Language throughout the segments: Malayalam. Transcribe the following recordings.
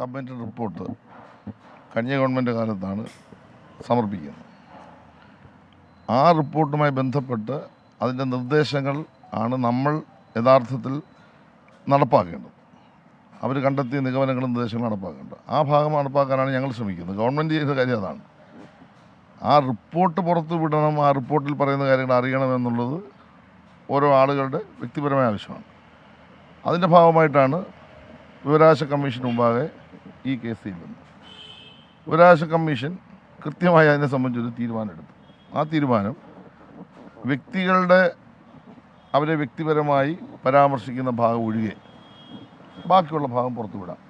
കമ്മിറ്റി റിപ്പോർട്ട് കഴിഞ്ഞ ഗവൺമെന്റ് കാലത്താണ് സമർപ്പിക്കുന്നത്. ആ റിപ്പോർട്ടുമായി ബന്ധപ്പെട്ട് അതിന്റെ നിർദ്ദേശങ്ങൾ ആണ് നമ്മൾ യഥാർത്ഥത്തിൽ നടപ്പാക്കേണ്ടത്. അവർ കണ്ടെത്തിയ നിഗമനങ്ങളും നിർദ്ദേശങ്ങളും നടപ്പാക്കേണ്ടത്. ആ ഭാഗം നടപ്പാക്കാനാണ് ഞങ്ങൾ ശ്രമിക്കുന്നത്. ഗവൺമെന്റ് ചെയ്ത കാര്യം അതാണ്. ആ റിപ്പോർട്ട് പുറത്തു വിടണം ആ റിപ്പോർട്ടിൽ പറയുന്ന കാര്യങ്ങൾ അറിയണമെന്നുള്ളത് ഓരോ ആളുകളുടെ വ്യക്തിപരമായ ആവശ്യമാണ്. അതിന്റെ ഭാഗമായിട്ടാണ് വിവരാവകാശ കമ്മീഷൻ മുമ്പാകെ ഈ കേസ് ചെയ്യുന്നത് ഒരാഴ്ച കമ്മീഷൻ കൃത്യമായി അതിനെ സംബന്ധിച്ചൊരു തീരുമാനമെടുത്തു. ആ തീരുമാനം വ്യക്തികളുടെ അവരെ വ്യക്തിപരമായി പരാമർശിക്കുന്ന ഭാഗം ഒഴികെ ബാക്കിയുള്ള ഭാഗം പുറത്തു വിടാം.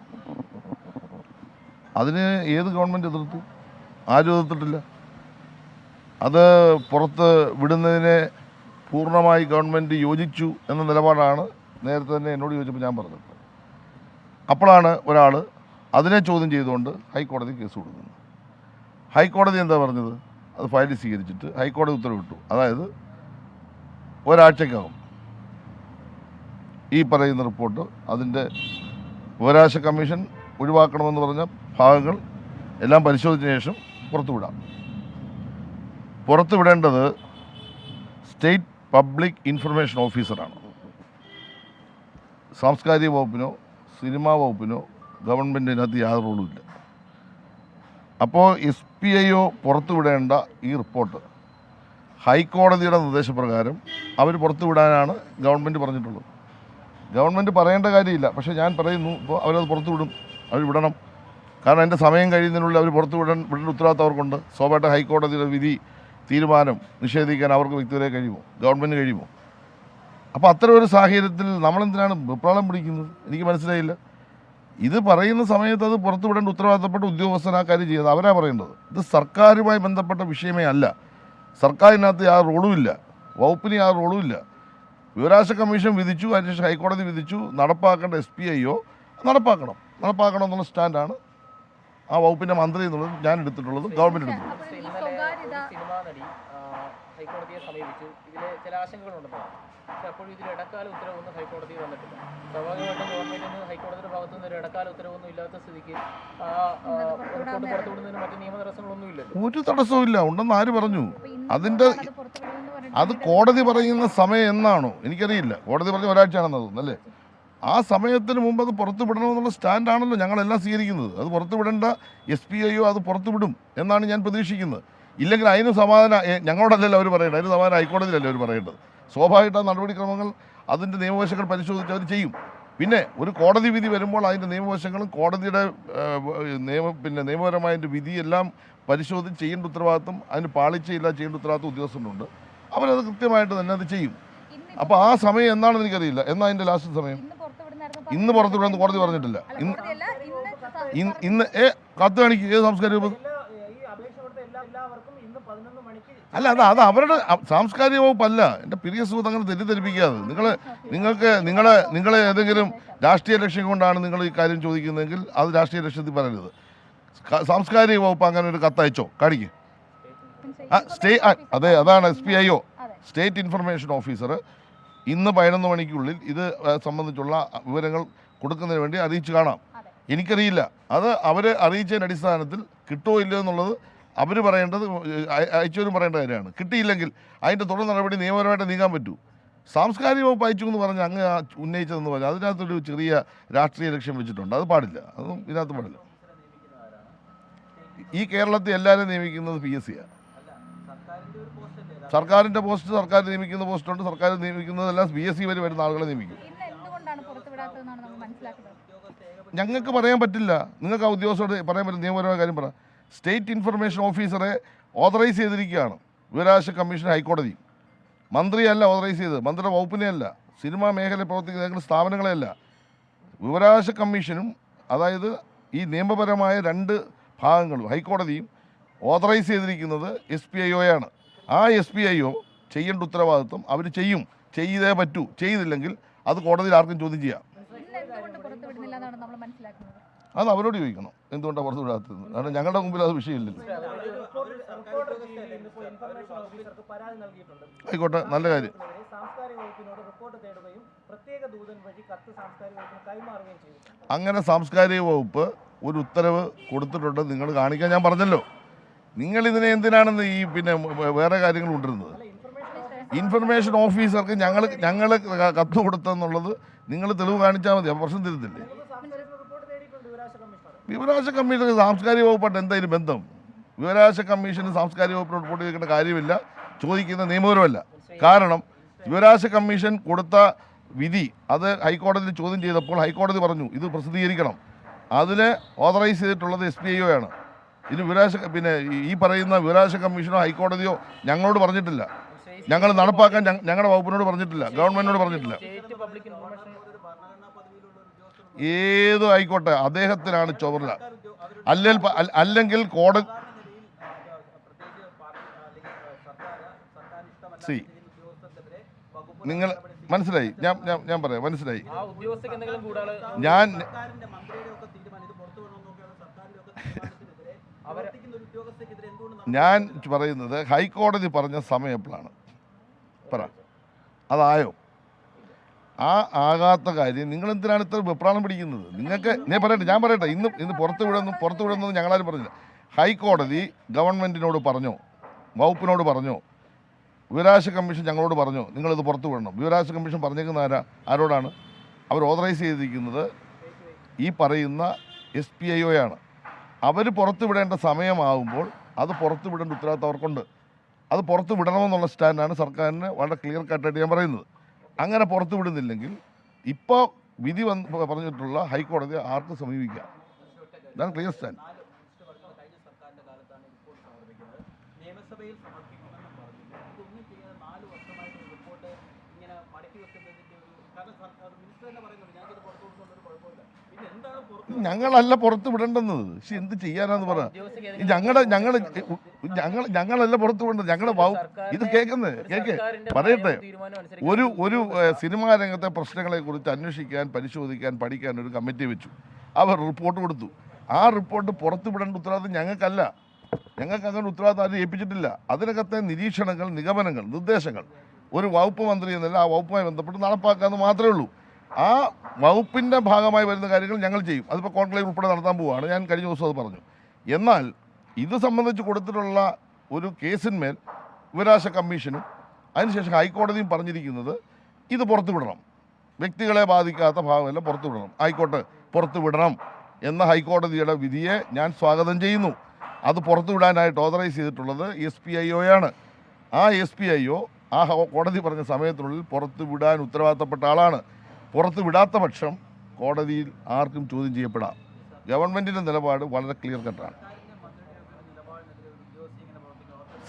അതിന് ഏത് ഗവൺമെന്റ് എതിർത്തു? ആരും എതിർത്തിട്ടില്ല. അത് പുറത്ത് വിടുന്നതിനെ പൂർണമായി ഗവൺമെന്റ് യോജിച്ചു എന്ന നിലപാടാണ് നേരത്തെ തന്നെ എന്നോട് ചോദിച്ചപ്പോൾ ഞാൻ പറഞ്ഞത്. അപ്പോഴാണ് ഒരാൾ അതിനെ ചോദ്യം ചെയ്തുകൊണ്ട് ഹൈക്കോടതി കേസ് കൊടുക്കുന്നു. ഹൈക്കോടതി എന്താ പറഞ്ഞത്? അത് ഫയൽ സ്വീകരിച്ചിട്ട് ഹൈക്കോടതി ഉത്തരവിട്ടു. അതായത് ഒരാഴ്ചക്കകം ഈ പറയുന്ന റിപ്പോർട്ട് അതിന്റെ വിവരാശ കമ്മീഷൻ ഒഴിവാക്കണമെന്ന് പറഞ്ഞ ഭാഗങ്ങൾ എല്ലാം പരിശോധിച്ച ശേഷം പുറത്തുവിടാം പുറത്തുവിടേണ്ടത് സ്റ്റേറ്റ് പബ്ലിക് ഇൻഫർമേഷൻ ഓഫീസറാണ്. സാംസ്കാരിക വകുപ്പിനോ സിനിമാ വകുപ്പിനോ ഗവൺമെന്റിനകത്ത് യാതൊരു റോളുമില്ല അപ്പോൾ എസ് പി ഐ ഒ പുറത്തുവിടേണ്ട ഈ റിപ്പോർട്ട്. ഹൈക്കോടതിയുടെ നിർദ്ദേശപ്രകാരം അവർ പുറത്തുവിടാനാണ് ഗവൺമെന്റ് പറഞ്ഞിട്ടുള്ളത്. ഗവൺമെന്റ് പറയേണ്ട കാര്യമില്ല. പക്ഷേ ഞാൻ പറയുന്നു ഇപ്പോൾ അവരത് പുറത്തുവിടും അവർ വിടണം. കാരണം എന്റെ സമയം കഴിയുന്നതിനുള്ളിൽ അവർ പുറത്തു വിടാൻ വിടേണ്ട ഉത്തരവാദിത്തം അവർക്കുണ്ട്. സ്വാഭാവിക ഹൈക്കോടതിയുടെ വിധി തീരുമാനം നിഷേധിക്കാൻ അവർക്ക് വ്യക്തിവരെ കഴിയുമോ? ഗവൺമെന്റ് കഴിയുമോ? അപ്പോൾ അത്തരം ഒരു സാഹചര്യത്തിൽ നമ്മളെന്തിനാണ് വിപ്ലവം പിടിക്കുന്നത്? എനിക്ക് മനസ്സിലായില്ല. ഇത് പറയുന്ന സമയത്ത് അത് പുറത്തുവിടേണ്ട ഉത്തരവാദിത്തപ്പെട്ട ഉദ്യോഗസ്ഥൻ ആ കാര്യം ചെയ്യുന്നത് അവരാ പറയേണ്ടത് ഇത് സർക്കാരുമായി ബന്ധപ്പെട്ട വിഷയമേ അല്ല. സർക്കാരിനകത്ത് ആ റോളുമില്ല വകുപ്പിന് ആ റോളുമില്ല വിവരാശ കമ്മീഷൻ വിധിച്ചു അതിനുശേഷം ഹൈക്കോടതി വിധിച്ചു നടപ്പാക്കേണ്ട എസ് പി ഐയോ നടപ്പാക്കണം. നടപ്പാക്കണം എന്നുള്ള സ്റ്റാൻഡാണ് ആ വകുപ്പിന്റെ മന്ത്രി എന്നുള്ളത് ഞാൻ എടുത്തിട്ടുള്ളത് ഗവൺമെന്റ് എടുത്തിട്ടുള്ളത്. ഹൈക്കോടതിയെ സമീപിച്ചു. ഇതിലെ ചില ആശങ്കകളുണ്ടെന്നാണ് പക്ഷെ അപ്പോഴും ഇതിൽ ഇടക്കാല ഉത്തരവൊന്നും ഹൈക്കോടതി വന്നിട്ടില്ല. സ്വാഭാവികമായിട്ടും ഗവൺമെന്റിൽ നിന്ന് ഹൈക്കോടതിയുടെ ഭാഗത്തു നിന്ന് ഒരു ഇടക്കാല ഉത്തരവൊന്നും ഇല്ലാത്ത സ്ഥിതിക്ക് ആ റിപ്പോർട്ട് പുറത്തുവിടുന്നതിന് മറ്റ് നിയമ തടസ്സങ്ങളൊന്നും ഇല്ലല്ലോ. ഒരു തടസ്സവും ഇല്ല. ഉണ്ടെന്ന് ആര് പറഞ്ഞു? അതിന്റെ അത് കോടതി പറയുന്ന സമയം എന്നാണോ? എനിക്കറിയില്ല. കോടതി പറഞ്ഞ ഒരാഴ്ചയാണെന്ന് തോന്നുന്നു അല്ലേ? ആ സമയത്തിന് മുമ്പ് അത് പുറത്തു വിടണമെന്നുള്ള സ്റ്റാൻഡാണല്ലോ ഞങ്ങളെല്ലാം സ്വീകരിക്കുന്നത്. അത് പുറത്തു വിടേണ്ട എസ് പി ഐയോ അത് പുറത്തു വിടും എന്നാണ് ഞാൻ പ്രതീക്ഷിക്കുന്നത്. ഇല്ലെങ്കിൽ അതിന് സമാധാനം ഞങ്ങളോടല്ലല്ലോ അവർ പറയേണ്ടത്. അതിന് സമാധാനം ഹൈക്കോടതിയിലല്ലേ അവർ പറയേണ്ടത്? സ്വാഭാവികമായിട്ട് നടപടിക്രമങ്ങൾ അതിന്റെ നിയമവശങ്ങൾ പരിശോധിച്ച് അവർ ചെയ്യും. പിന്നെ ഒരു കോടതി വിധി വരുമ്പോൾ അതിന്റെ നിയമവശങ്ങളും കോടതിയുടെ നിയമ പിന്നെ നിയമപരമായ വിധിയെല്ലാം പരിശോധിച്ച് ചെയ്യേണ്ട ഉത്തരവാദിത്വം അതിന് പാളിച്ചയില്ല ചെയ്യേണ്ട ഉത്തരവാദിത്വം ഉദ്യോഗസ്ഥനുണ്ട് അവരത് കൃത്യമായിട്ട് തന്നെ അത് ചെയ്യും. അപ്പോൾ ആ സമയം എന്നാണെന്ന് എനിക്കറിയില്ല. എന്നാ അതിന്റെ ലാസ്റ്റ് സമയം? ഇന്ന് പുറത്തുവിടുന്നായിരുന്നു ഇന്ന് പുറത്തു വിടുമെന്ന് കോടതി പറഞ്ഞിട്ടില്ല. ഇന്ന് ഇന്ന് ഏ കത്ത് കാണിക്കും. ഏത് സാംസ്കാരിക വകുപ്പ് എല്ലാ ഈ അപേക്ഷ കൊടുത്ത എല്ലാ എല്ലാവർക്കും ഇന്ന് പതിനൊന്ന് മണിക്ക് അല്ല അത് അത് അവരുടെ സാംസ്കാരിക വകുപ്പല്ല എന്റെ പ്രിയ സുഹൃത്ത് അങ്ങനെ തെറ്റിദ്ധരിപ്പിക്കാതെ. നിങ്ങൾ നിങ്ങൾക്ക് നിങ്ങളെ നിങ്ങളെ ഏതെങ്കിലും രാഷ്ട്രീയ ലക്ഷ്യം കൊണ്ടാണ് നിങ്ങൾ ഈ കാര്യം ചോദിക്കുന്നതെങ്കിൽ അത് രാഷ്ട്രീയ ലക്ഷ്യത്തിൽ പറയരുത്. സാംസ്കാരിക വകുപ്പ് അങ്ങനെ ഒരു കത്തയച്ചോ? കാണിക്ക് ആ സ്റ്റേ അതെ അതാണ് S P I O. State information officer ഇന്ന് പതിനൊന്ന് മണിക്കുള്ളിൽ ഇത് സംബന്ധിച്ചുള്ള വിവരങ്ങൾ കൊടുക്കുന്നതിന് വേണ്ടി അറിയിച്ചു കാണാം. എനിക്കറിയില്ല. അത് അവരെ അറിയിച്ചതിന്റെ അടിസ്ഥാനത്തിൽ കിട്ടുമോ ഇല്ലയോ എന്നുള്ളത് അവർ പറയേണ്ടത് അയ- അയച്ചവരും പറയേണ്ട കാര്യമാണ്. കിട്ടിയില്ലെങ്കിൽ അതിന്റെ തുടർ നടപടി നിയമപരമായിട്ട് നീങ്ങാൻ പറ്റൂ. സാംസ്കാരിക വകുപ്പ് അയച്ചു എന്ന് പറഞ്ഞ് അങ്ങ് ഉന്നയിച്ചതെന്ന് പറഞ്ഞാൽ അതിനകത്തൊരു ചെറിയ രാഷ്ട്രീയ ലക്ഷ്യം വെച്ചിട്ടുണ്ട്. അത് പാടില്ല. അതും ഇതിനകത്ത് പാടില്ല. ഈ കേരളത്തിൽ എല്ലാവരും നിയമിക്കുന്നത് പി എസ് സിയാണ് സർക്കാരിന്റെ പോസ്റ്റ് സർക്കാർ നിയമിക്കുന്ന പോസ്റ്റുണ്ട്. സർക്കാർ നിയമിക്കുന്നതെല്ലാം പി എസ് സി വരെ വരുന്ന ആളുകളെ നിയമിക്കും. ഞങ്ങൾക്ക് പറയാൻ പറ്റില്ല. നിങ്ങൾക്ക് ആ ഉദ്യോഗസ്ഥരോട് പറയാൻ പറ്റും നിയമപരമായ കാര്യം പറ. സ്റ്റേറ്റ് ഇൻഫർമേഷൻ ഓഫീസറെ ഓതറൈസ് ചെയ്തിരിക്കുകയാണ്. വിവരാവകാശ കമ്മീഷൻ ഹൈക്കോടതി. മന്ത്രിയല്ല ഓതറൈസ് ചെയ്തത്. മന്ത്രിയുടെ വകുപ്പിനെയല്ല. സിനിമാ മേഖലയിൽ പ്രവർത്തിക്കുന്ന ഏതെങ്കിലും സ്ഥാപനങ്ങളെയല്ല. വിവരാവകാശ കമ്മീഷനും അതായത് ഈ നിയമപരമായ രണ്ട് ഭാഗങ്ങളും ഹൈക്കോടതിയും ഓതറൈസ് ചെയ്തിരിക്കുന്നത് എസ് പി ഐ ഒയാണ്. ആ എസ് പി ഐ ഒ ചെയ്യേണ്ട ഉത്തരവാദിത്വം അവർ ചെയ്യും. ചെയ്തേ പറ്റൂ. ചെയ്തില്ലെങ്കിൽ അത് കോടതിയിൽ ആർക്കും ചോദ്യം ചെയ്യാം. അത് അവരോട് ചോദിക്കണം. എന്തുകൊണ്ടാണ് പുറത്തു വിടാത്തത് കാരണം ഞങ്ങളുടെ മുമ്പിൽ അത് വിഷയമില്ലല്ലോ ആയിക്കോട്ടെ നല്ല കാര്യം അങ്ങനെ സാംസ്കാരിക വകുപ്പ് ഒരു ഉത്തരവ് കൊടുത്തിട്ടുണ്ട് നിങ്ങൾ കാണിക്കാൻ ഞാൻ പറഞ്ഞല്ലോ നിങ്ങൾ ഇതിനെ എന്തിനാണെന്ന് ഈ പിന്നെ വേറെ കാര്യങ്ങൾ കൊണ്ടിരുന്നത് ഇൻഫർമേഷൻ ഓഫീസർക്ക് ഞങ്ങൾ ഞങ്ങൾ കത്ത് കൊടുത്തെന്നുള്ളത് നിങ്ങൾ തെളിവ് കാണിച്ചാൽ മതി പ്രശ്നം തിരുത്തില്ലേ വിവരാശ കമ്മീഷൻ സാംസ്കാരിക വകുപ്പായിട്ട് എന്തായാലും ബന്ധം? വിവരാശ കമ്മീഷന് സാംസ്കാരിക വകുപ്പ് റിപ്പോർട്ട് ചെയ്യേണ്ട കാര്യമില്ല. ചോദിക്കുന്ന നിയമപരമല്ല. കാരണം വിവരാശ കമ്മീഷൻ കൊടുത്ത വിധി അത് ഹൈക്കോടതിയിൽ ചോദ്യം ചെയ്തപ്പോൾ ഹൈക്കോടതി പറഞ്ഞു ഇത് പ്രസിദ്ധീകരിക്കണം. അതിനെ ഓതറൈസ് ചെയ്തിട്ടുള്ളത് എസ് ഐ ആണ്. ഇത് വിവരാശ പിന്നെ ഈ- പറയുന്ന വിവരാശ കമ്മീഷനോ ഹൈക്കോടതിയോ ഞങ്ങളോട് പറഞ്ഞിട്ടില്ല. ഞങ്ങൾ നടപ്പാക്കാൻ ഞങ്ങളുടെ വകുപ്പിനോട് പറഞ്ഞിട്ടില്ല. ഗവൺമെന്റിനോട് പറഞ്ഞിട്ടില്ല. ഏത് ആയിക്കോട്ടെ അദ്ദേഹത്തിനാണ് ചുമതല. അല്ലെങ്കിൽ അല്ലെങ്കിൽ കോടതി സി. നിങ്ങൾ മനസ്സിലായി? ഞാൻ ഞാൻ ഞാൻ പറയാം. മനസ്സിലായി? ഞാൻ സർക്കാരിന്റെ മന്ത്രിയുടെ ഒക്കെ തീരുമാനം ഇത് പുറത്തു വിടണമെന്നൊക്കെയുള്ള സർക്കാരിന്റെ ഒക്കെ തീരുമാനത്തിനെതിരെ പ്രവർത്തിക്കുന്ന ഒരു എന്തുകൊണ്ട് ഞാൻ പറയുന്നത് ഹൈക്കോടതി പറഞ്ഞ സമയം എപ്പോഴാണ്? പറ. അതായോ? ആ ആകാത്ത കാര്യം നിങ്ങൾ എന്തിനാണ് ഇത്ര വെപ്രാളം പിടിക്കുന്നത്? നിങ്ങൾക്ക് ഞാൻ പറയട്ടെ ഞാൻ പറയട്ടെ. ഇന്ന് ഇന്ന് പുറത്ത് വിടുന്നു പുറത്ത് വിടുന്നത് ഞങ്ങളാരും പറഞ്ഞില്ല. ഹൈക്കോടതി ഗവൺമെന്റിനോട് പറഞ്ഞു? വകുപ്പിനോട് പറഞ്ഞു? വിവരാശ കമ്മീഷൻ ഞങ്ങളോട് പറഞ്ഞു? നിങ്ങളിത് പുറത്ത് വിടണം. വിവരാശ കമ്മീഷൻ പറഞ്ഞേക്കുന്ന ആരാ? ആരോടാണ്? അവർ ഓതറൈസ് ചെയ്തിരിക്കുന്നത് ഈ പറയുന്ന എസ് പി ഐ ഒയാണ്. അവർ പുറത്ത് വിടേണ്ട സമയമാകുമ്പോൾ അത് പുറത്ത് വിടേണ്ട ഉത്തരവാദിത്തം അവർക്കുണ്ട്. അത് പുറത്ത് വിടണമെന്നുള്ള സ്റ്റാൻഡാണ് സർക്കാരിന് വളരെ ക്ലിയർ കട്ടായിട്ട് ഞാൻ പറയുന്നത്. അങ്ങനെ പുറത്തു വിടുന്നില്ലെങ്കിൽ ഇപ്പോൾ വിധി വന്ന് പറഞ്ഞിട്ടുള്ള ഹൈക്കോടതി ആർക്ക് സമീപിക്കാം. ഇതാണ് ക്ലിയർ സ്റ്റാൻഡ് കഴിഞ്ഞ സർക്കാരിന്റെ കാലത്താണ് റിപ്പോർട്ട് സമർപ്പിക്കുന്നത് നിയമസഭയിൽ സമർപ്പിക്കുമെന്ന് പറഞ്ഞു ഇതൊന്നും ചെയ്യാതെ നാല് വർഷമായിട്ട് ഈ റിപ്പോർട്ട് ഇങ്ങനെ മടക്കി വെക്കുന്നതിന്റെ ഒരു കാരണം സർക്കാർ മിനിസ്റ്റർ തന്നെ പറയുന്നുണ്ട് ഞങ്ങൾക്ക് ഇത് പുറത്തു കൊടുക്കുന്നൊരു കുഴപ്പമില്ല പിന്നെ എന്താണ് പുറത്ത് ഞങ്ങളല്ല പുറത്ത് വിടേണ്ടെന്നത്. പക്ഷെ എന്ത് ചെയ്യാനാന്ന് പറ. ഞങ്ങളെ ഞങ്ങളുടെ ഞങ്ങൾ ഞങ്ങൾ ഞങ്ങളല്ല പുറത്ത് വിടേണ്ടത്. ഞങ്ങളുടെ ഇത് കേൾക്കുന്നത് കേക്ക് പറയട്ടെ. ഒരു ഒരു സിനിമാ രംഗത്തെ പ്രശ്നങ്ങളെ കുറിച്ച് അന്വേഷിക്കാൻ പരിശോധിക്കാൻ പഠിക്കാൻ ഒരു കമ്മിറ്റി വെച്ചു. അവർ റിപ്പോർട്ട് കൊടുത്തു. ആ റിപ്പോർട്ട് പുറത്തു വിടേണ്ട ഉത്തരവാദിത്വം ഞങ്ങൾക്കല്ല. ഞങ്ങൾക്ക് അങ്ങനെ ഉത്തരവാദിത്വം ആരും ഏൽപ്പിച്ചിട്ടില്ല. അതിനകത്തെ നിരീക്ഷണങ്ങൾ നിഗമനങ്ങൾ നിർദ്ദേശങ്ങൾ ഒരു വകുപ്പ് മന്ത്രി എന്നല്ല ആ വകുപ്പുമായി ബന്ധപ്പെട്ട് നടപ്പാക്കാമെന്ന് മാത്രമേ ഉള്ളൂ. ആ വകുപ്പിന്റെ ഭാഗമായി വരുന്ന കാര്യങ്ങൾ ഞങ്ങൾ ചെയ്യും. അതിപ്പോൾ കോൺക്ലേവ് ഉൾപ്പെടെ നടത്താൻ പോവുകയാണ് ഞാൻ കഴിഞ്ഞ ദിവസം അത് പറഞ്ഞു. എന്നാൽ ഇത് സംബന്ധിച്ച് കൊടുത്തിട്ടുള്ള ഒരു കേസിന്മേൽ വിവരാശ കമ്മീഷനും അതിനുശേഷം ഹൈക്കോടതിയും പറഞ്ഞിരിക്കുന്നത് ഇത് പുറത്തുവിടണം. വ്യക്തികളെ ബാധിക്കാത്ത ഭാഗമെല്ലാം പുറത്തുവിടണം. ആയിക്കോട്ടെ പുറത്തു വിടണം എന്ന ഹൈക്കോടതിയുടെ വിധിയെ ഞാൻ സ്വാഗതം ചെയ്യുന്നു. അത് പുറത്തുവിടാനായിട്ട് ഓതറൈസ് ചെയ്തിട്ടുള്ളത് എസ് പി ഐ ഒയാണ് ആ എസ് പി ഐ ഒ ആ കോടതി പറഞ്ഞ സമയത്തിനുള്ളിൽ പുറത്തു വിടാൻ ഉത്തരവാദിത്തപ്പെട്ട ആളാണ്. പുറത്തു വിടാത്ത പക്ഷം കോടതിയിൽ ആർക്കും ചോദ്യം ചെയ്യപ്പെടാം. ഗവൺമെന്റിന്റെ നിലപാട് വളരെ ക്ലിയർ കട്ടാണ്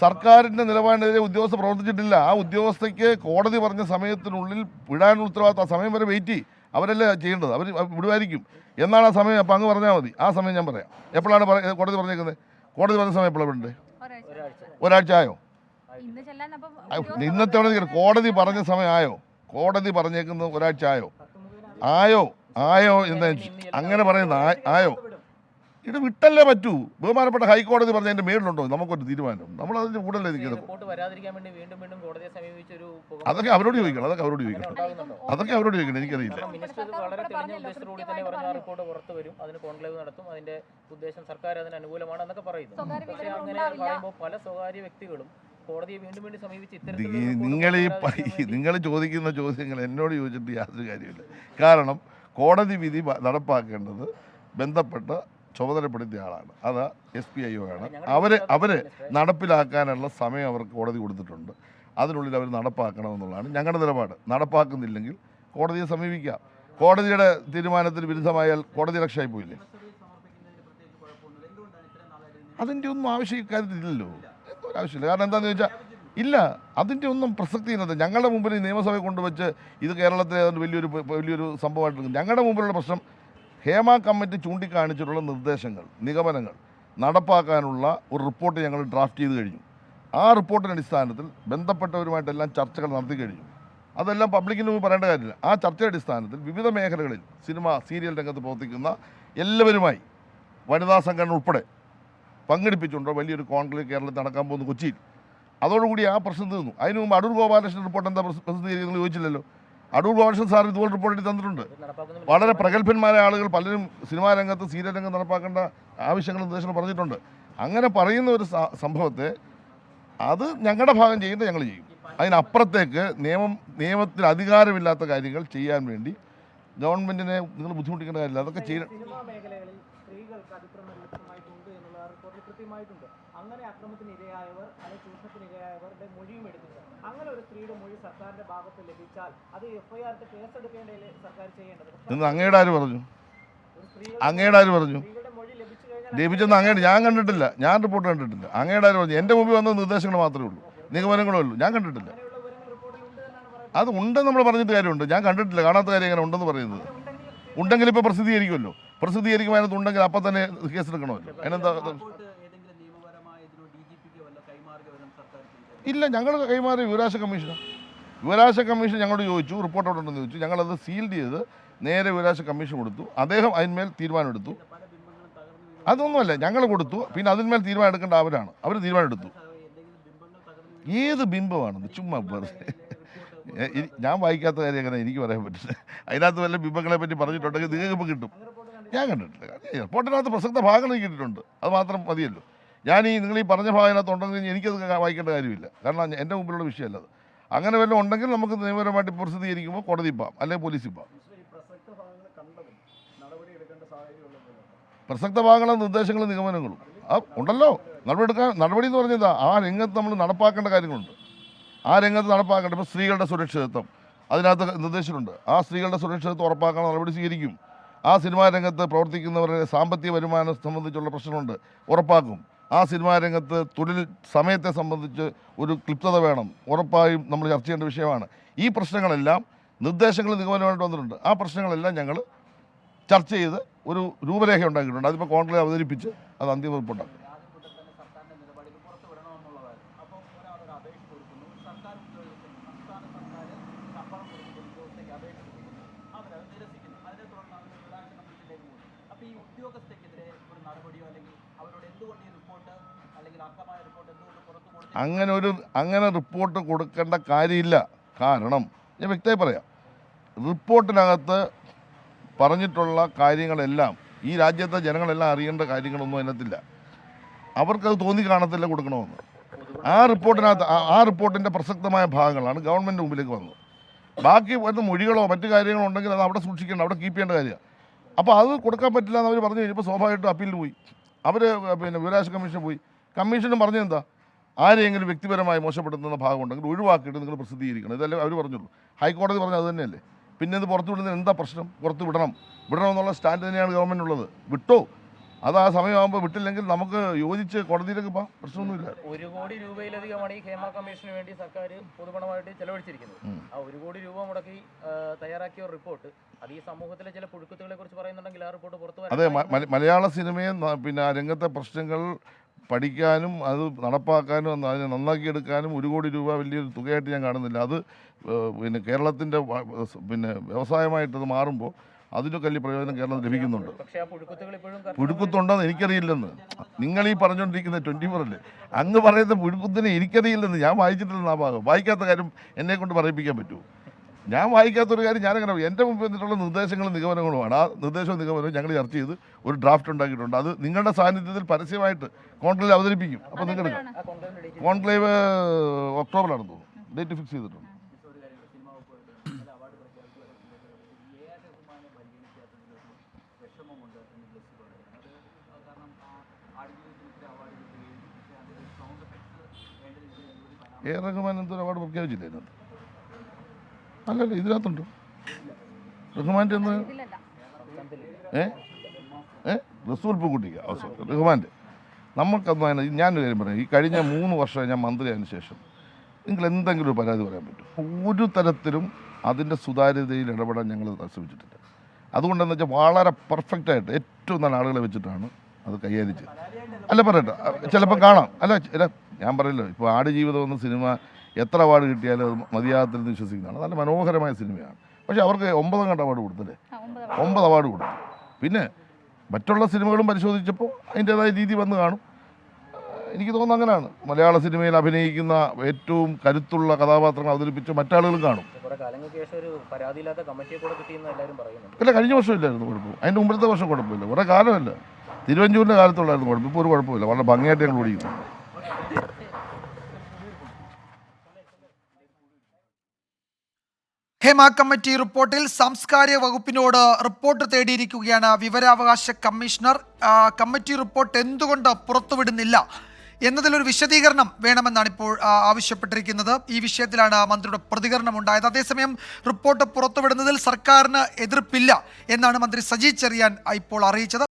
സർക്കാരിന്റെ നിലപാടിനെതിരെ ഉദ്യോഗസ്ഥ പ്രവർത്തിച്ചിട്ടില്ല. ആ ഉദ്യോഗസ്ഥയ്ക്ക് കോടതി പറഞ്ഞ സമയത്തിനുള്ളിൽ വിടാൻ ഉത്തരവാദിത്തം ആ സമയം വരെ വെയിറ്റ് ചെയ്യും. അവരല്ലേ ചെയ്യേണ്ടത്? അവർ വിടുമായിരിക്കും. എന്നാണ് ആ സമയം അപ്പം അങ്ങ് പറഞ്ഞാൽ മതി. ആ സമയം ഞാൻ പറയാം. എപ്പോഴാണ് കോടതി പറഞ്ഞേക്കുന്നത്? കോടതി പറഞ്ഞ സമയം എപ്പോഴാണ് ഒരാഴ്ച ആയോ? ഇന്നത്തെ. കോടതി പറഞ്ഞ സമയമായോ കോടതി പറഞ്ഞേക്കുന്നത് ഒരാഴ്ച ആയോ? ആയോ? ആയോ? എന്ന് അങ്ങനെ പറയുന്ന ആയോ? ഇത് വിട്ടല്ലേ പറ്റൂ. ബഹുമാനപ്പെട്ട ഹൈക്കോടതി പറഞ്ഞ പറഞ്ഞതിന്റെ മേളിലുണ്ടോ? നമുക്കൊരു തീരുമാനം. നമ്മൾ അതിന്റെ കൂടല്ലേ നിൽക്കുന്നത് റിപ്പോർട്ട് വരാതിരിക്കാൻ വേണ്ടി വീണ്ടും വീണ്ടും കോടതിയെ സമീപിച്ച് ഒരു പുക- അതൊക്കെ അവരോട് ചോദിക്കണം. അതൊക്കെ അവരോട് ചോദിക്കണം. അതൊക്കെ അവരോട് ചോദിക്കണം. എനിക്കറിയില്ല. മിനിസ്റ്റർ വളരെ തെളിഞ്ഞ ഉദ്ദേശത്തോടുകൂടി തന്നെ പറഞ്ഞു ആ റിപ്പോർട്ട് വരും. അതിന് കോൺക്ലേവ് നടത്തും. അതിന്റെ ഉദ്ദേശം സർക്കാർ അതിന് അനുകൂലമാണ് എന്നൊക്കെ പറയുന്നു. സ്വകാര്യ പക്ഷേ അങ്ങനെ ഉണ്ടാവില്ല. പറയുമ്പോൾ പല സ്വകാര്യ വ്യക്തികളും നിങ്ങൾ ഈ നിങ്ങൾ ചോദിക്കുന്ന ചോദ്യങ്ങൾ എന്നോട് ചോദിച്ചിട്ട് യാതൊരു കാര്യമില്ല. കാരണം കോടതി വിധി നടപ്പാക്കേണ്ടത് ബന്ധപ്പെട്ട ചുമതലപ്പെടുത്തിയ ആളാണ്. അത് എസ് പി ഐ ഒ ആണ്. അവർ അവർ നടപ്പിലാക്കാനുള്ള സമയം അവർക്ക് കോടതി കൊടുത്തിട്ടുണ്ട്. അതിനുള്ളിൽ അവർ നടപ്പാക്കണമെന്നുള്ളതാണ് ഞങ്ങളുടെ നിലപാട്. നടപ്പാക്കുന്നില്ലെങ്കിൽ കോടതിയെ സമീപിക്കാം. കോടതിയുടെ തീരുമാനത്തിന് വിരുദ്ധമായാൽ കോടതി രക്ഷയായി പോയില്ലേ? അതിന്റെ ഒന്നും ആവശ്യം ഇക്കാര്യത്തിലില്ലല്ലോ ആവശ്യമില്ല കാരണം എന്താണെന്ന് ചോദിച്ചാൽ ഇല്ല അതിന്റെ ഒന്നും പ്രസക്തി ഇന്നത് ഞങ്ങളുടെ മുമ്പിൽ ഈ നിയമസഭയിൽ കൊണ്ടുവച്ച് ഇത് കേരളത്തിലെ വലിയൊരു വലിയൊരു സംഭവമായിട്ട് ഞങ്ങളുടെ മുമ്പിലുള്ള പ്രശ്നം ഹേമ കമ്മിറ്റി ചൂണ്ടിക്കാണിച്ചിട്ടുള്ള നിർദ്ദേശങ്ങൾ നിഗമനങ്ങൾ നടപ്പാക്കാനുള്ള ഒരു റിപ്പോർട്ട് ഞങ്ങൾ ഡ്രാഫ്റ്റ് ചെയ്ത് കഴിഞ്ഞു. ആ റിപ്പോർട്ടിന്റെ അടിസ്ഥാനത്തിൽ ബന്ധപ്പെട്ടവരുമായിട്ടെല്ലാം ചർച്ചകൾ നടത്തി കഴിഞ്ഞു. അതെല്ലാം പബ്ലിക്കിന് മുമ്പ് പറയേണ്ട കാര്യമില്ല. ആ ചർച്ചയുടെ അടിസ്ഥാനത്തിൽ വിവിധ മേഖലകളിൽ സിനിമ സീരിയൽ രംഗത്ത് പ്രവർത്തിക്കുന്ന എല്ലാവരുമായി വനിതാ സംഘടന ഉൾപ്പെടെ പങ്കെടുപ്പിച്ചുകൊണ്ട് വലിയൊരു കോൺക്ലേവ് കേരളത്തിൽ നടക്കാൻ പോകുന്ന കൊച്ചിയിൽ. അതോടുകൂടി ആ പ്രശ്നം തീർന്നു. അതിന് മുമ്പ് അടൂർ ഗോപാലകൃഷ്ണൻ റിപ്പോർട്ട് എന്താ പ്രസിദ്ധീകരിക്കുന്നത് ചോദിച്ചില്ലല്ലോ? അടൂർ ഗോപാലകൃഷ്ണൻ സാർ ഇതുപോലെ റിപ്പോർട്ട് തന്നിട്ടുണ്ട്. വളരെ പ്രഗത്ഭന്മാരായ ആളുകൾ പലരും സിനിമാ രംഗത്ത് സീരിയൽ രംഗം നടപ്പാക്കേണ്ട ആവശ്യങ്ങൾ നിർദ്ദേശങ്ങൾ പറഞ്ഞിട്ടുണ്ട്. അങ്ങനെ പറയുന്ന ഒരു സംഭവത്തെ അത് ഞങ്ങളുടെ ഭാഗം ചെയ്യുന്നത് ഞങ്ങൾ ചെയ്യും. അതിനപ്പുറത്തേക്ക് നിയമം നിയമത്തിൽ അധികാരമില്ലാത്ത കാര്യങ്ങൾ ചെയ്യാൻ വേണ്ടി ഗവൺമെന്റിനെ നിങ്ങൾ ബുദ്ധിമുട്ടിക്കേണ്ട കാര്യമില്ല. അതൊക്കെ ചെയ്യണം. റിപ്പോർട്ടിൽ കൃത്യമായിട്ടുണ്ട്. അങ്ങനെ അക്രമത്തിന് ഇരയായവർ അല്ലെങ്കിൽ ചൂഷണത്തിന് ഇരയായവരുടെ മൊഴിയും എടുത്തിട്ടുണ്ട്. അങ്ങനെ ഒരു സ്ത്രീയുടെ മൊഴി സർക്കാരിന്റെ ഭാഗത്ത് ലഭിച്ചാൽ അത് എഫ്ഐആർക്ക് കേസെടുക്കേണ്ടതിൽ സർക്കാർ ചെയ്യേണ്ടത്. അങ്ങയുടെ ആര് പറഞ്ഞു? അങ്ങയുടെ ആര് പറഞ്ഞു? ലഭിച്ചെന്ന് അങ്ങയുടെ ഞാൻ കണ്ടിട്ടില്ല. ഞാൻ റിപ്പോർട്ട് കണ്ടിട്ടില്ല. അങ്ങയുടെ ആര് പറഞ്ഞു? എന്റെ മുമ്പിൽ വന്ന നിർദ്ദേശങ്ങൾ മാത്രമേ ഉള്ളൂ. നിഗമനങ്ങളേ ഉള്ളൂ. ഞാൻ കണ്ടിട്ടില്ല. അത് ഉണ്ടെന്ന് നമ്മൾ പറഞ്ഞിട്ട് കാര്യമുണ്ട്. ഞാൻ കണ്ടിട്ടില്ല. കാണാത്ത കാര്യം എങ്ങനെ ഉണ്ടെന്ന് പറയുന്നത്. ഉണ്ടെങ്കിൽ ഇപ്പോൾ പ്രസിദ്ധീകരിക്കുമല്ലോ. പ്രസിദ്ധീകരിക്കുമ്പോൾ അപ്പൊ തന്നെ അപ്പം തന്നെ കേസെടുക്കണമല്ലോ അതിനെന്താ ഇല്ല ഞങ്ങൾ കൈമാറി വിവരാശ കമ്മീഷന്. വിവരാശ കമ്മീഷൻ ഞങ്ങളോട് ചോദിച്ചു റിപ്പോർട്ട് അവിടെ ഉണ്ടെന്ന് ചോദിച്ചു. അത് സീൽഡ് ചെയ്ത് നേരെ വിവരാശ കമ്മീഷൻ കൊടുത്തു. അദ്ദേഹം അതിന്മേൽ തീരുമാനം എടുത്തു പല ബിംബങ്ങളും തകർന്നു വീഴും അതൊന്നുമല്ല ഞങ്ങൾ കൊടുത്തു. പിന്നെ അതിന്മേൽ തീരുമാനം എടുക്കേണ്ട അവരാണ്. അവർ തീരുമാനമെടുത്തു. ഏത് ബിംബമാണെന്ന്? ചുമ്മാ വെറുതെ. ഞാൻ വായിക്കാത്ത കാര്യം എങ്ങനെ എനിക്ക് പറയാൻ പറ്റില്ല. അതിനകത്ത് വല്ല ബിംബങ്ങളെ പറ്റി പറഞ്ഞിട്ടുണ്ടെങ്കിൽ നിങ്ങൾക്ക് ഇപ്പോൾ കിട്ടും. ഞാൻ കണ്ടിട്ടില്ല. റിപ്പോർട്ടിനകത്ത് പ്രസക്ത ഭാഗങ്ങൾ കിട്ടിയിട്ടുണ്ട് അത് മാത്രം മതിയല്ലോ. ഞാൻ ഈ നിങ്ങൾ ഈ പറഞ്ഞ ഭാഗത്തിനകത്ത് ഉണ്ടെങ്കിൽ എനിക്കത് വായിക്കേണ്ട കാര്യമില്ല. കാരണം എന്റെ മുമ്പിലുള്ള വിഷയമല്ല അത്. അങ്ങനെ വല്ലതും ഉണ്ടെങ്കിൽ നമുക്ക് നിയമപരമായിട്ട് പ്രസിദ്ധീകരിക്കുമ്പോൾ കോടതി പോകാം അല്ലെങ്കിൽ പോലീസിൽ പോകാം പ്രസക്ത ഭാഗങ്ങളും നിർദ്ദേശങ്ങളും നിഗമനങ്ങളും. ആ ഉണ്ടല്ലോ. നടപടി എടുക്കാൻ നടപടി എന്ന് പറഞ്ഞതാ ആ രംഗത്ത് നമ്മൾ നടപ്പാക്കേണ്ട കാര്യങ്ങളുണ്ട്. ആ രംഗത്ത് നടപ്പാക്കേണ്ട ഇപ്പോൾ സ്ത്രീകളുടെ സുരക്ഷിതത്വം. അതിനകത്ത് നിർദ്ദേശമുണ്ട് ആ സ്ത്രീകളുടെ സുരക്ഷിതത്വം ഉറപ്പാക്കാൻ നടപടി സ്വീകരിക്കും. ആ സിനിമാ രംഗത്ത് പ്രവർത്തിക്കുന്നവരുടെ സാമ്പത്തിക വരുമാനം സംബന്ധിച്ചുള്ള പ്രശ്നമുണ്ട് ഉറപ്പാക്കും. ആ സിനിമാ രംഗത്ത് തൊഴിൽ സമയത്തെ സംബന്ധിച്ച് ഒരു ക്ലിപ്തത വേണം. ഉറപ്പായും നമ്മൾ ചർച്ച ചെയ്യേണ്ട വിഷയമാണ്. ഈ പ്രശ്നങ്ങളെല്ലാം നിർദ്ദേശങ്ങൾ നിഗമനമായിട്ട് വന്നിട്ടുണ്ട്. ആ പ്രശ്നങ്ങളെല്ലാം ഞങ്ങൾ ചർച്ച ചെയ്ത് ഒരു രൂപരേഖ ഉണ്ടാക്കിയിട്ടുണ്ട്. അതിപ്പോൾ കോൺഗ്രസ് അവതരിപ്പിച്ച് അത് അന്തിമ റിപ്പോർട്ടാക്കും ആദ്യം മുതൽ തന്നെ സർക്കാരിന്റെ നിലപാട് ഇത് പുറത്തു വിടണമെന്നുള്ളതായിരുന്നു അപ്പോൾ ഒരാളൊരു അപേക്ഷ കൊടുക്കുന്നു ഒരു സർക്കാർ ഉദ്യോഗസ്ഥൻ സംസ്ഥാന സർക്കാർ ശമ്പളം കൊടുക്കുന്ന ഉദ്യോഗസ്ഥയ്ക്ക് അപേക്ഷ കൊടുക്കുന്നു അവരത് നിരസിക്കുന്നു അതിനെ തുടർന്ന് അവർ വിവരാശ കമ്മീഷനിലേക്ക് പോകും അപ്പോൾ ഈ ഉദ്യോഗസ്ഥയ്ക്കെതിരെ ഒരു നടപടിയോ അല്ലെങ്കിൽ അവരോട് എന്തുകൊണ്ട് ഈ റിപ്പോർട്ട് അല്ലെങ്കിൽ അർത്ഥമായ റിപ്പോർട്ട് എന്തുകൊണ്ട് പുറത്തു കൊടുത്തു അങ്ങനെ ഒരു അങ്ങനെ റിപ്പോർട്ട് കൊടുക്കേണ്ട കാര്യമില്ല. കാരണം ഞാൻ വ്യക്തമായി പറയാം. റിപ്പോർട്ടിനകത്ത് പറഞ്ഞിട്ടുള്ള കാര്യങ്ങളെല്ലാം ഈ രാജ്യത്തെ ജനങ്ങളെല്ലാം അറിയേണ്ട കാര്യങ്ങളൊന്നും അതിനകത്തില്ല. അവർക്കത് തോന്നി കാണത്തില്ല കൊടുക്കണമെന്ന്. ആ റിപ്പോർട്ടിനകത്ത് ആ- റിപ്പോർട്ടിന്റെ പ്രസക്തമായ ഭാഗങ്ങളാണ് ഗവൺമെന്റ് മുമ്പിലേക്ക് വന്നത്. ബാക്കി വരുന്ന മൊഴികളോ മറ്റു കാര്യങ്ങളോ ഉണ്ടെങ്കിൽ അത് അവിടെ സൂക്ഷിക്കേണ്ട അവിടെ കീപ്പ് ചെയ്യേണ്ട കാര്യമാണ്. അപ്പോൾ അത് കൊടുക്കാൻ പറ്റില്ല എന്ന് അവർ പറഞ്ഞു കഴിഞ്ഞപ്പോൾ സ്വാഭാവികമായിട്ടും അപ്പീലിന് പോയി. അവർ പിന്നെ വിവരാശ കമ്മീഷൻ പോയി. കമ്മീഷനും പറഞ്ഞെന്താ? ആരെയെങ്കിലും വ്യക്തിപരമായി മോശപ്പെടുത്തുന്ന ഭാഗമുണ്ടെങ്കിൽ ഒഴിവാക്കിയിട്ട് നിങ്ങൾ പ്രസിദ്ധീകരിക്കണം. ഇതല്ലേ അവർ പറഞ്ഞുള്ളൂ. ഹൈക്കോടതി പറഞ്ഞത് അത് തന്നെയല്ലേ? പിന്നെ ഇത് പുറത്തു വിടുന്നതിന് എന്താ പ്രശ്നം? പുറത്ത് വിടണം. എന്നുള്ള സ്റ്റാൻഡ് തന്നെയാണ് ഗവൺമെന്റ് ഉള്ളത്. വിട്ടോ? അത് ആ സമയമാകുമ്പോൾ വിട്ടില്ലെങ്കിൽ നമുക്ക് യോജിച്ച് കോടതിയിലേക്ക് പോകാം പ്രശ്നമൊന്നുമില്ല. ഒരു കോടി രൂപയിലധികമാണ് ഈ ഹേമ കമ്മീഷന് വേണ്ടി സർക്കാർ പൊതുപണമായിട്ട് ചെലവഴിച്ചിരിക്കുന്നത്. ആ ഒരു കോടി രൂപ മുടക്കി തയ്യാറാക്കിയ ഒരു റിപ്പോർട്ട്. അത് ഈ സമൂഹത്തിലെ ചില പുഴുക്കുത്തുകളെ കുറിച്ച് പറയുന്നുണ്ടെങ്കിൽ ആ റിപ്പോർട്ട് പുറത്തു അതെ മലയാള സിനിമയെ പിന്നെ രംഗത്തെ പ്രശ്നങ്ങൾ പഠിക്കാനും അത് നടപ്പാക്കാനും അത് അതിനെ നന്നാക്കിയെടുക്കാനും ഒരു കോടി രൂപ വലിയൊരു തുകയായിട്ട് ഞാൻ കാണുന്നില്ല. അത് പിന്നെ കേരളത്തിന്റെ പിന്നെ വ്യവസായമായിട്ടത് മാറുമ്പോൾ അതിനൊക്കെ വലിയ പ്രയോജനം കേരളത്തിൽ ലഭിക്കുന്നുണ്ട്. പുഴുക്കുത്തുണ്ടെന്ന് എനിക്കറിയില്ലെന്ന്. നിങ്ങൾ ഈ പറഞ്ഞുകൊണ്ടിരിക്കുന്ന ട്വന്റി ഫോർ അല്ലേ? അങ്ങ് പറയുന്ന പുഴുക്കുത്തിനെ എനിക്കറിയില്ലെന്ന് ഞാൻ വായിച്ചിട്ടില്ലെന്ന് ആ ഭാഗം. വായിക്കാത്ത കാര്യം എന്നെ കൊണ്ട് പറയിപ്പിക്കാൻ പറ്റുമോ? ഞാൻ വായിക്കാത്തൊരു കാര്യം ഞാനങ്ങനെ എന്റെ മുമ്പ് വന്നിട്ടുള്ള നിർദ്ദേശങ്ങളും നിഗമനങ്ങളുമാണ്. ആ നിർദ്ദേശവും നിഗമനവും ഞങ്ങൾ ചർച്ച ചെയ്ത് ഒരു ഡ്രാഫ്റ്റ് ഉണ്ടാക്കിയിട്ടുണ്ട്. അത് നിങ്ങളുടെ സാന്നിധ്യത്തിൽ പരസ്യമായിട്ട് കോൺക്ലേവ് അവതരിപ്പിക്കും. അപ്പോൾ നിങ്ങൾ കോൺക്ലേവ് ഒക്ടോബറിലാണ് തോന്നുന്നു. ഡേറ്റ് ഫിക്സ് ചെയ്തിട്ടുണ്ട്. എ റഹ്മാൻ എന്തോ അവാർഡ് പ്രഖ്യാപിച്ചില്ലേ ഇതിനകത്ത് അല്ലല്ല ഇതിനകത്തുണ്ട്. റഹ്മാന്റെ ഒന്ന് ഏ? ഏ? റസൂൽ പൂക്കുട്ടിക്ക് അവസരം റഹ്മാന്റെ. നമുക്കൊന്നും അതിന് ഞാനൊരു കാര്യം പറയാം. ഈ കഴിഞ്ഞ മൂന്ന് വർഷം ഞാൻ മന്ത്രിയായതിനു ശേഷം നിങ്ങൾ എന്തെങ്കിലും ഒരു പരാതി പറയാൻ പറ്റും. ഒരു തരത്തിലും അതിന്റെ സുതാര്യതയിൽ ഇടപെടാൻ ഞങ്ങൾ ശ്രമിച്ചിട്ടില്ല അതുകൊണ്ടെന്ന് വെച്ചാൽ വളരെ പെർഫെക്റ്റായിട്ട് ഏറ്റവും നല്ല ആളുകളെ വെച്ചിട്ടാണ് അത് കൈകാര്യം ചെയ്തത്. അല്ല പറയട്ടെ. ചിലപ്പോൾ കാണാം. അല്ല ഞാൻ പറയല്ലോ ഇപ്പോൾ ആടുജീവിതം എന്ന സിനിമ എത്ര അവാർഡ് കിട്ടിയാലും അത് മതിയാകത്തില്ലെന്ന് വിശ്വസിക്കുന്നതാണ്. നല്ല മനോഹരമായ സിനിമയാണ്. പക്ഷേ അവർക്ക് ഒമ്പതാം കണ്ട അവാർഡ് കൊടുത്തില്ലേ? ഒമ്പത് അവാർഡ്. കൊടുത്തു. പിന്നെ മറ്റുള്ള സിനിമകളും പരിശോധിച്ചപ്പോൾ അതിന്റേതായ രീതി വന്ന് കാണും. എനിക്ക് തോന്നുന്നു അങ്ങനെയാണ്. മലയാള സിനിമയിൽ അഭിനയിക്കുന്ന ഏറ്റവും കരുത്തുള്ള കഥാപാത്രങ്ങൾ അവതരിപ്പിച്ച് മറ്റാളുകളും കാണും. ഇല്ല കാലങ്ങൾക്ക് ഒരു പരാതിയില്ലാത്ത കമ്മിറ്റിയെ കൂടെ കിട്ടിയെന്ന് എല്ലാവരും പറയുന്നുണ്ട്. അല്ല കഴിഞ്ഞ വർഷം ഇല്ലായിരുന്നു കുഴപ്പം അതിന്റെ മുമ്പത്തെ വർഷം കുഴപ്പമില്ല. കുറേ കാലമല്ല. തിരുവഞ്ചൂരിന്റെ കാലത്തുള്ളായിരുന്നു കുഴപ്പം. ഇപ്പോൾ ഒരു കുഴപ്പമില്ല. വളരെ ഭംഗിയായിട്ട് ഞങ്ങൾ ഓടിക്കുന്നു ഹേമ കമ്മിറ്റി റിപ്പോർട്ടിൽ സാംസ്കാരിക വകുപ്പിനോട് റിപ്പോർട്ട് തേടിയിരിക്കുകയാണ് വിവരാവകാശ കമ്മീഷണർ. കമ്മിറ്റി റിപ്പോർട്ട് എന്തുകൊണ്ട് പുറത്തുവിടുന്നില്ല എന്നതിലൊരു വിശദീകരണം വേണമെന്നാണ് ഇപ്പോൾ ആവശ്യപ്പെട്ടിരിക്കുന്നത്. ഈ വിഷയത്തിലാണ് മന്ത്രിയുടെ പ്രതികരണം ഉണ്ടായത് അതേസമയം റിപ്പോർട്ട് പുറത്തുവിടുന്നതിൽ സർക്കാരിന് എതിർപ്പില്ല എന്നാണ് മന്ത്രി സജി ചെറിയാൻ ഇപ്പോൾ അറിയിച്ചത്.